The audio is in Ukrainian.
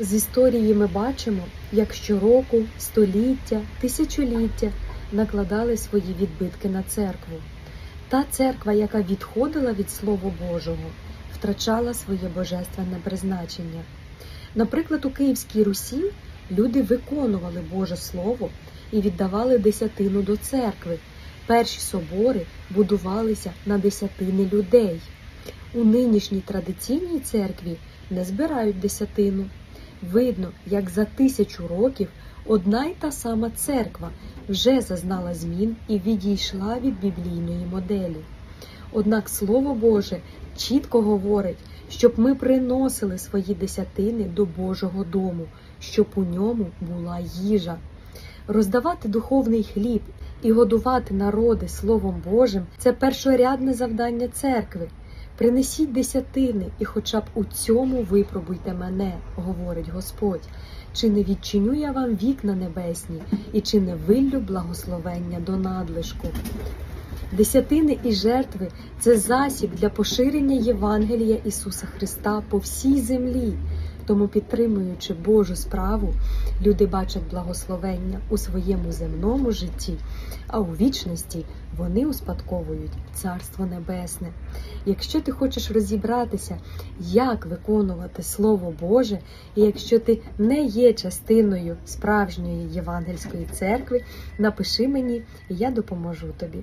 З історії ми бачимо, як щороку, століття, тисячоліття накладали свої відбитки на церкву. Та церква, яка відходила від Слова Божого, втрачала своє божественне призначення. Наприклад, у Київській Русі люди виконували Боже Слово і віддавали десятину до церкви. Перші собори будувалися на десятини людей. У нинішній традиційній церкві не збирають десятину. Видно, як за тисячу років одна й та сама церква вже зазнала змін і відійшла від біблійної моделі. Однак Слово Боже чітко говорить, щоб ми приносили свої десятини до Божого дому, щоб у ньому була їжа. Роздавати духовний хліб і годувати народи Словом Божим це першорядне завдання церкви. Принесіть десятини, і хоча б у цьому випробуйте мене, говорить Господь. Чи не відчиню я вам вікна небесні, і чи не виллю благословення до надлишку? Десятини і жертви це засіб для поширення Євангелія Ісуса Христа по всій землі. Тому, підтримуючи Божу справу, люди бачать благословення у своєму земному житті, а у вічності вони успадковують Царство Небесне. Якщо ти хочеш розібратися, як виконувати Слово Боже, і якщо ти не є частиною справжньої євангельської церкви, напиши мені, і я допоможу тобі.